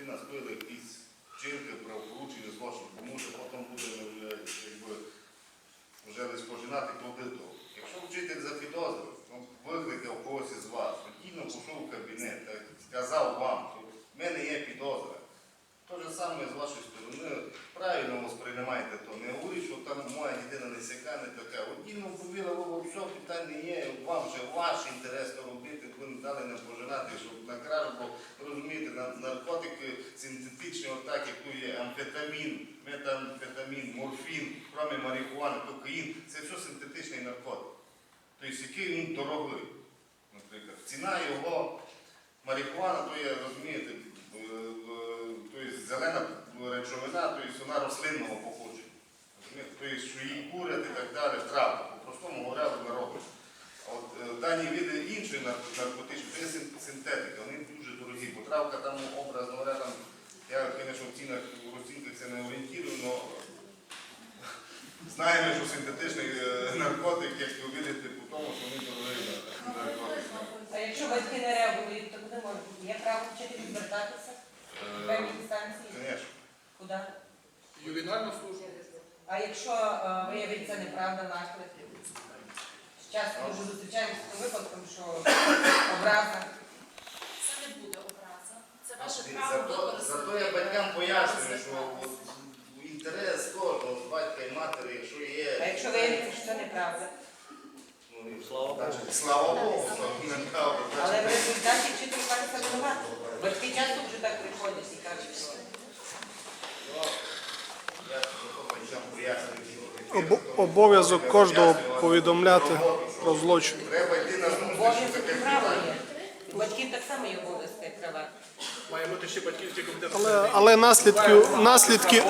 і наспили якісь вчинки, правопоручення з вашого що потім будемо е, вже десь починати плодити. Якщо вчитель зафідозрив, ну, викликав когось із вас, спокійно пішов в кабінет та сказав вам, що в мене є підозра. То ж саме з вашої сторони, правильно вас то не говоріть, що там моя дитина не сяка, не така. Одійно повіла, бо все питання є, вам вже ваш інтерес то робити, ви не дали не пожинати, щоб на кражу, бо розумієте, наркотики синтетичні, отак, як тут є амфетамін, метамфетамін, морфін, кроме марихуани, кокаїн, це все синтетичний наркотик. Тобто, який він дорогий. Наприклад, ціна його марихуана, то є, розумієте, е, е, тобто зелена речовина, тобто вона рослинного походження. Тобто, що її курять і так далі, травка. По-простому говоря, от е, дані види іншої нар- наркотичної, це є синтетика, вони дорогі, бо травка там образно говоря, там, я, звісно, в цінах в розцінках це не орієнтую, але знаємо, що синтетичний е, наркотик, як ви видите, по тому, що вони дорогі. А якщо батьки не реагують, то куди можуть? Є право вчителю звертатися? В певній інстанції? Звісно. Куди? Ювенальна служба. А якщо е, виявиться неправда наклик? Часто дуже зустрічаємося з тим випадком, що образа. Це не буде образа. Це ваше Зато, право зато використати. я батькам пояснюю, що от, інтерес кожного з батька і матері, якщо є. А якщо виявиться, що це неправда? Ну, і значить, слава Богу, що неправда. Але в результаті вчитель кажеться винувати. Батьки часто вже так приходять і кажуть, що Я батькам пояснюю, що Об- обов'язок кожного повідомляти про злочин. Треба йти на зустріч обов'язок таке питання. Батьків так само є обов'язки права. Має бути ще батьківський комітет. Але, але наслідки, наслідки